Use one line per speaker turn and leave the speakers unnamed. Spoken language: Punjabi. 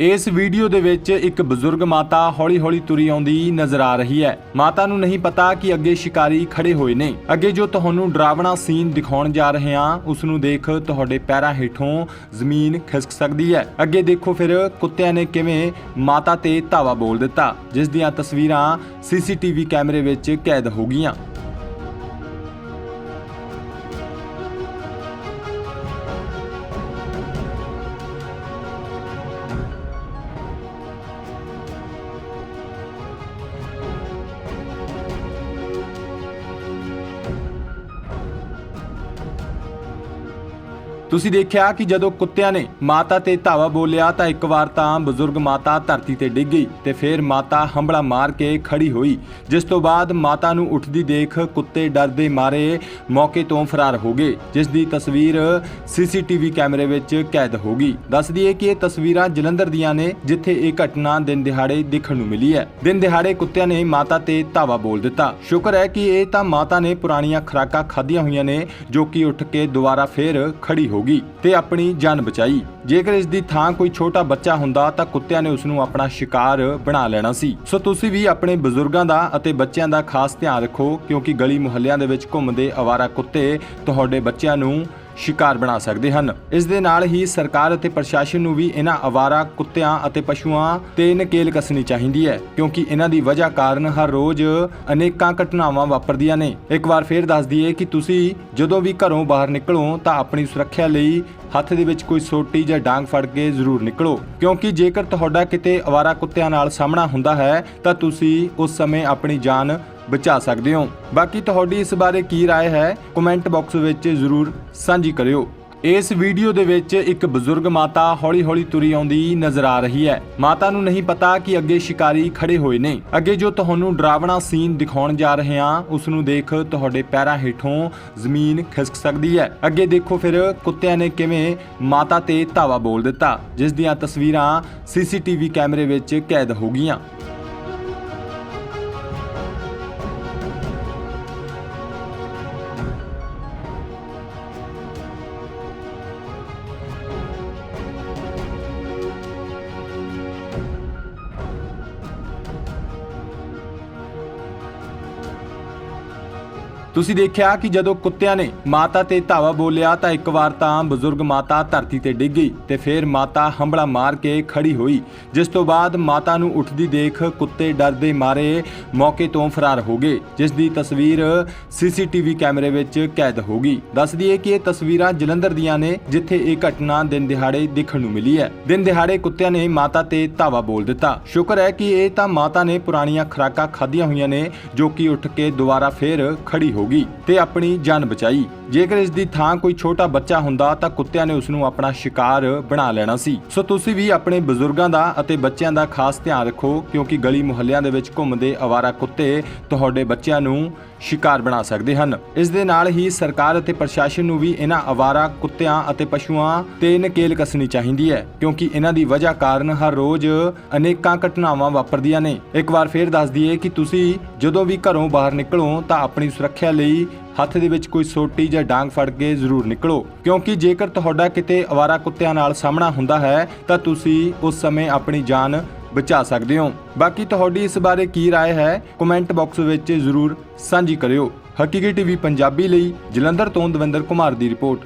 ਇਸ ਵੀਡੀਓ ਦੇ ਵਿੱਚ ਇੱਕ ਬਜ਼ੁਰਗ ਮਾਤਾ ਹੌਲੀ-ਹੌਲੀ ਤੁਰੀ ਆਉਂਦੀ ਨਜ਼ਰ ਆ ਰਹੀ ਹੈ। ਮਾਤਾ ਨੂੰ ਨਹੀਂ ਪਤਾ ਕਿ ਅੱਗੇ ਸ਼ਿਕਾਰੀ ਖੜੇ ਹੋਏ ਨੇ। ਅੱਗੇ ਜੋ ਤੁਹਾਨੂੰ ਡਰਾਵਣਾ ਸੀਨ ਦਿਖਾਉਣ ਜਾ ਰਹੇ ਹਾਂ, ਉਸ ਨੂੰ ਦੇਖ ਤੁਹਾਡੇ ਪੈਰਾਂ ਹੇਠੋਂ ਜ਼ਮੀਨ ਖਿਸਕ ਸਕਦੀ ਹੈ। ਅੱਗੇ ਦੇਖੋ ਫਿਰ ਕੁੱਤਿਆਂ ਨੇ ਕਿਵੇਂ ਮਾਤਾ ਤੇ ਧਾਵਾ ਬੋਲ ਦਿੱਤਾ, ਜਿਸ ਦੀਆਂ ਤਸਵੀਰਾਂ ਸੀਸੀਟੀਵੀ ਕੈਮਰੇ ਵਿੱਚ ਕੈਦ ਹੋ ਗਈਆਂ। ਤੁਸੀਂ ਦੇਖਿਆ ਕਿ ਜਦੋਂ ਕੁੱਤਿਆਂ ਨੇ ਮਾਤਾ ਤੇ ਧਾਵਾ ਬੋਲਿਆ ਤਾਂ ਇੱਕ ਵਾਰ ਤਾਂ ਬਜ਼ੁਰਗ ਮਾਤਾ ਧਰਤੀ ਤੇ ਡਿੱਗ ਗਈ ਤੇ ਫਿਰ ਮਾਤਾ ਹੰਬੜਾ ਮਾਰ ਕੇ ਖੜੀ ਹੋਈ, ਜਿਸ ਤੋਂ ਬਾਅਦ ਮਾਤਾ ਨੂੰ ਉੱਠਦੀ ਦੇਖ ਕੁੱਤੇ ਡਰਦੇ ਮਾਰੇ ਮੌਕੇ ਤੋਂ ਫਰਾਰ ਹੋ ਗਏ, ਜਿਸ ਦੀ ਤਸਵੀਰ ਸੀਸੀਟੀਵੀ ਕੈਮਰੇ ਵਿੱਚ ਕੈਦ ਹੋ ਗਈ। ਦੱਸ ਦਈਏ ਕਿ ਇਹ ਤਸਵੀਰਾਂ ਜਲੰਧਰ ਦੀਆਂ ਨੇ, ਜਿੱਥੇ ਇਹ ਘਟਨਾ ਦਿਨ ਦਿਹਾੜੇ ਦੇਖਣ ਨੂੰ ਮਿਲੀ ਹੈ। ਦਿਨ ਦਿਹਾੜੇ ਕੁੱਤਿਆਂ ਨੇ ਮਾਤਾ ਤੇ ਧਾਵਾ ਬੋਲ ਦਿੱਤਾ। ਸ਼ੁਕਰ ਹੈ ਕਿ ਇਹ ਤਾਂ ਮਾਤਾ ਨੇ ਪੁਰਾਣੀਆਂ ਖੁਰਾਕਾਂ ਖਾਧੀਆਂ ਹੋਈਆਂ ਨੇ, ਜੋ ਕਿ ਉੱਠ ਕੇ ਦੁਬਾਰਾ ਫੇਰ ਖੜੀ ਹੋ ਹੋ ਗਈ ਤੇ ਆਪਣੀ ਜਾਨ ਬਚਾਈ। ਜੇਕਰ ਇਸ ਦੀ ਥਾਂ ਕੋਈ ਛੋਟਾ ਬੱਚਾ ਹੁੰਦਾ ਤਾਂ ਕੁੱਤਿਆਂ ਨੇ ਉਸ ਨੂੰ ਆਪਣਾ ਸ਼ਿਕਾਰ ਬਣਾ ਲੈਣਾ ਸੀ। ਸੋ ਤੁਸੀਂ ਵੀ ਆਪਣੇ ਬਜ਼ੁਰਗਾਂ ਦਾ ਅਤੇ ਬੱਚਿਆਂ ਦਾ ਖਾਸ ਧਿਆਨ ਰੱਖੋ ਕਿਉਂਕਿ ਗਲੀ ਮੁਹੱਲਿਆਂ ਦੇ ਵਿੱਚ ਘੁੰਮਦੇ ਅਵਾਰਾ ਕੁੱਤੇ ਤੁਹਾਡੇ ਬੱਚਿਆਂ ਨੂੰ ਸ਼ਿਕਾਰ ਬਣਾ ਸਕਦੇ ਹਨ। ਇਸ ਦੇ ਨਾਲ ਹੀ ਸਰਕਾਰ ਅਤੇ ਪ੍ਰਸ਼ਾਸਨ ਨੂੰ ਵੀ ਇਹਨਾਂ ਅਵਾਰਾ ਕੁੱਤਿਆਂ ਅਤੇ ਪਸ਼ੂਆਂ ਤੇ ਨਕੇਲ ਕੱਸਣੀ ਚਾਹੀਦੀ ਹੈ, ਕਿਉਂਕਿ ਇਹਨਾਂ ਦੀ ਵਜ੍ਹਾ ਕਾਰਨ ਹਰ ਰੋਜ਼ ਅਨੇਕਾਂ ਘਟਨਾਵਾਂ ਵਾਪਰਦੀਆਂ ਨੇ। ਇੱਕ ਵਾਰ ਫੇਰ ਦੱਸ ਦਈਏ ਕਿ ਤੁਸੀਂ ਜਦੋਂ ਵੀ ਘਰੋਂ ਬਾਹਰ ਨਿਕਲੋ, ਤਾਂ ਆਪਣੀ ਸੁਰੱਖਿਆ ਲਈ ਹੱਥ ਦੇ ਵਿੱਚ ਕੋਈ ਸੋਟੀ ਜਾਂ ਡਾਂਗ ਫੜ ਕੇ ਜ਼ਰੂਰ ਨਿਕਲੋ, ਕਿਉਂਕਿ ਜੇਕਰ ਤੁਹਾਡਾ ਕਿਤੇ ਅਵਾਰਾ ਕੁੱਤਿਆਂ ਨਾਲ ਸਾਹਮਣਾ ਹੁੰਦਾ ਹੈ, ਤਾਂ ਤੁਸੀਂ ਉਸ ਸਮੇਂ ਆਪਣੀ ਜਾਨ ਬਚਾ ਸਕਦੇ ਹੋ ਬਾਕੀ ਤੁਹਾਡੀ ਇਸ ਬਾਰੇ ਕੀ رائے ਹੈ ਕਮੈਂਟ ਬਾਕਸ ਵਿੱਚ ਜ਼ਰੂਰ ਸਾਂਝੀ ਕਰਿਓ ਇਸ ਵੀਡੀਓ ਦੇ ਵਿੱਚ ਇੱਕ ਬਜ਼ੁਰਗ ਮਾਤਾ ਹੌਲੀ-ਹੌਲੀ ਤੁਰੀ ਆਉਂਦੀ ਨਜ਼ਰ ਆ ਰਹੀ ਹੈ ਮਾਤਾ ਨੂੰ ਨਹੀਂ ਪਤਾ ਕਿ ਅੱਗੇ ਸ਼ਿਕਾਰੀ ਖੜੇ ਹੋਏ ਨੇ ਅੱਗੇ ਜੋ ਤੁਹਾਨੂੰ ਡਰਾਵਣਾ ਸੀਨ ਦਿਖਾਉਣ ਜਾ ਰਹੇ ਹਾਂ ਉਸ ਨੂੰ ਦੇਖ ਤੁਹਾਡੇ ਪੈਰਾਂ ਹੇਠੋਂ ਜ਼ਮੀਨ ਖਿਸਕ ਸਕਦੀ ਹੈ ਅੱਗੇ ਦੇਖੋ ਫਿਰ ਕੁੱਤਿਆਂ ਨੇ ਕਿਵੇਂ ਮਾਤਾ ਤੇ ਧਾਵਾ ਬੋਲ ਦਿੱਤਾ ਜਿਸ ਦੀਆਂ ਤਸਵੀਰਾਂ ਸੀਸੀਟੀਵੀ ਕੈਮਰੇ ਵਿੱਚ ਕੈਦ ਹੋ ਗਈਆਂ ਤੁਸੀਂ ਦੇਖਿਆ ਕਿ ਜਦੋਂ ਕੁੱਤਿਆਂ ਨੇ ਮਾਤਾ ਤੇ ਧਾਵਾ ਬੋਲਿਆ ਤਾਂ ਇੱਕ ਵਾਰ ਤਾਂ ਬਜ਼ੁਰਗ ਮਾਤਾ ਧਰਤੀ ਤੇ ਡਿੱਗ ਗਈ ਤੇ ਫਿਰ ਮਾਤਾ ਹੰਬੜਾ ਮਾਰ ਕੇ ਖੜੀ ਹੋਈ, ਜਿਸ ਤੋਂ ਬਾਅਦ ਮਾਤਾ ਨੂੰ ਉੱਠਦੀ ਦੇਖ ਕੁੱਤੇ ਡਰਦੇ ਮਾਰੇ ਮੌਕੇ ਤੋਂ ਫਰਾਰ ਹੋ ਗਏ, ਜਿਸ ਦੀ ਤਸਵੀਰ ਸੀਸੀਟੀਵੀ ਕੈਮਰੇ ਵਿੱਚ ਕੈਦ ਹੋ ਗਈ। ਦੱਸ ਦਈਏ ਕਿ ਇਹ ਤਸਵੀਰਾਂ ਜਲੰਧਰ ਦੀਆਂ ਨੇ, ਜਿੱਥੇ ਇਹ ਘਟਨਾ ਦਿਨ ਦਿਹਾੜੇ ਦੇਖਣ ਨੂੰ ਮਿਲੀ ਹੈ। ਦਿਨ ਦਿਹਾੜੇ ਕੁੱਤਿਆਂ ਨੇ ਮਾਤਾ ਤੇ ਧਾਵਾ ਬੋਲ ਦਿੱਤਾ। ਸ਼ੁਕਰ ਹੈ ਕਿ ਇਹ ਤਾਂ ਮਾਤਾ ਨੇ ਪੁਰਾਣੀਆਂ ਖੁਰਾਕਾਂ ਖਾਧੀਆਂ ਹੋਈਆਂ ਨੇ, ਜੋ ਕਿ ਉੱਠ ਕੇ ਦੁਬਾਰਾ ਫੇਰ ਖੜੀ ਹੋ ਗਈ ਤੇ ਆਪਣੀ ਜਾਨ ਬਚਾਈ। ਜੇਕਰ ਇਸ ਦੀ ਥਾਂ ਕੋਈ ਛੋਟਾ ਬੱਚਾ ਹੁੰਦਾ ਤਾਂ ਕੁੱਤਿਆਂ ਨੇ ਉਸ ਨੂੰ ਆਪਣਾ ਸ਼ਿਕਾਰ ਬਣਾ ਲੈਣਾ ਸੀ। ਸੋ ਤੁਸੀਂ ਵੀ ਆਪਣੇ ਬਜ਼ੁਰਗਾਂ ਦਾ ਅਤੇ ਬੱਚਿਆਂ ਦਾ ਖਾਸ ਧਿਆਨ ਰੱਖੋ ਕਿਉਂਕਿ ਗਲੀ ਮੁਹੱਲਿਆਂ ਦੇ ਵਿੱਚ ਘੁੰਮਦੇ ਅਵਾਰਾ ਕੁੱਤੇ ਤੁਹਾਡੇ ਬੱਚਿਆਂ ਨੂੰ ਸ਼ਿਕਾਰ ਬਣਾ ਸਕਦੇ ਹਨ। ਇਸ ਦੇ ਨਾਲ ਹੀ ਸਰਕਾਰ ਅਤੇ ਪ੍ਰਸ਼ਾਸਨ ਨੂੰ ਵੀ ਇਹਨਾਂ ਅਵਾਰਾ ਕੁੱਤਿਆਂ ਅਤੇ ਪਸ਼ੂਆਂ ਤੇ ਨਕੇਲ ਕੱਸਣੀ ਚਾਹੀਦੀ ਹੈ, ਕਿਉਂਕਿ ਇਹਨਾਂ ਦੀ ਵਜ੍ਹਾ ਕਾਰਨ ਹਰ ਰੋਜ਼ ਅਨੇਕਾਂ ਘਟਨਾਵਾਂ ਵਾਪਰਦੀਆਂ ਨੇ। ਇੱਕ ਵਾਰ ਫੇਰ ਦੱਸ ਦਈਏ ਕਿ ਤੁਸੀਂ ਜਦੋਂ ਵੀ ਘਰੋਂ ਬਾਹਰ ਨਿਕਲੋ, ਤਾਂ ਆਪਣੀ ਸੁਰੱਖਿਆ ਲਈ ਹੱਥ ਦੇ ਵਿੱਚ ਕੋਈ ਸੋਟੀ ਜਾਂ ਡਾਂਗ ਫੜ ਕੇ ਜ਼ਰੂਰ ਨਿਕਲੋ, ਕਿਉਂਕਿ ਜੇਕਰ ਤੁਹਾਡਾ ਕਿਤੇ ਅਵਾਰਾ ਕੁੱਤਿਆਂ ਨਾਲ ਸਾਹਮਣਾ ਹੁੰਦਾ ਹੈ, ਤਾਂ ਤੁਸੀਂ ਉਸ ਸਮੇਂ ਆਪਣੀ ਜਾਨ ਬਚਾ ਸਕਦੇ ਹੋ ਬਾਕੀ ਤੁਹਾਡੀ ਇਸ ਬਾਰੇ ਕੀ رائے ਹੈ ਕਮੈਂਟ ਬਾਕਸ ਵਿੱਚ ਜ਼ਰੂਰ ਸਾਂਝੀ ਕਰਿਓ ਹਕੀਕੀ ਟੀਵੀ ਪੰਜਾਬੀ ਲਈ ਜਲੰਧਰ ਤੋਂ ਦਵਿੰਦਰ ਕੁਮਾਰ ਦੀ ਰਿਪੋਰਟ